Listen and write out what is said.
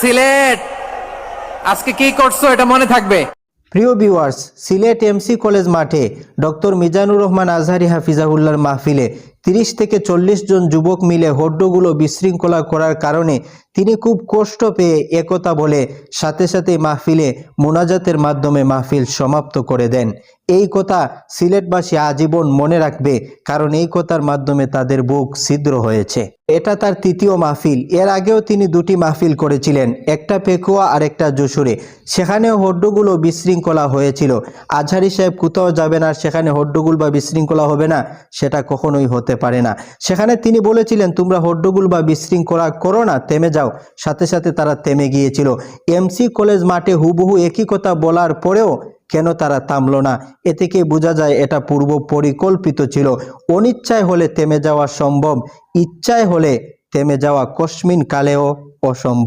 সিলেট। আজকে কি করছ? এটা মনে থাকবে। প্রিয় ভিউয়ার্স সিলেট এমসি কলেজ মাঠে ডক্টর মিজানুর রহমান আজহারি হাফিজাহুল্লার মাহফিলে তিরিশ থেকে চল্লিশ জন যুবক মিলে হড্ডগুলো বিশৃঙ্খলা করার কারণে তিনি খুব কষ্ট পেয়ে একথা বলে সাথে সাথে মাহফিলে মোনাজাতের মাধ্যমে মাহফিল সমাপ্ত করে দেন। এই কথা সিলেটবাসী আজীবন মনে রাখবে, কারণ এই কথার মাধ্যমে তাদের বুক ছিদ্র হয়েছে। এটা তার তৃতীয় মাহফিল। এর আগেও তিনি দুটি মাহফিল করেছিলেন, একটা পেকুয়া আর একটা যশোরে। সেখানেও হড্ডগুলো বিশৃঙ্খলা হয়েছিল। আজহারি সাহেব কোথাও যাবেন আর সেখানে হড্ডগুল বা বিশৃঙ্খলা হবে না, সেটা কখনোই হতে পারে না। সেখানে তিনি বলেছিলেন, তোমরা হড্ডগুল বা বিশৃঙ্খলা করো না, থেমে যাও। সাথে সাথে তারা থেমে গিয়েছিল। এমসি কলেজ মাঠে হুবহু একই কথা বলার পরেও কেন তারা থামল না? এ থেকে বোঝা যায়, এটা পূর্ব পরিকল্পিত ছিল। অনিচ্ছায় হলে থেমে যাওয়া সম্ভব, ইচ্ছায় হলে থেমে যাওয়া কসমিন কালেও অসম্ভব।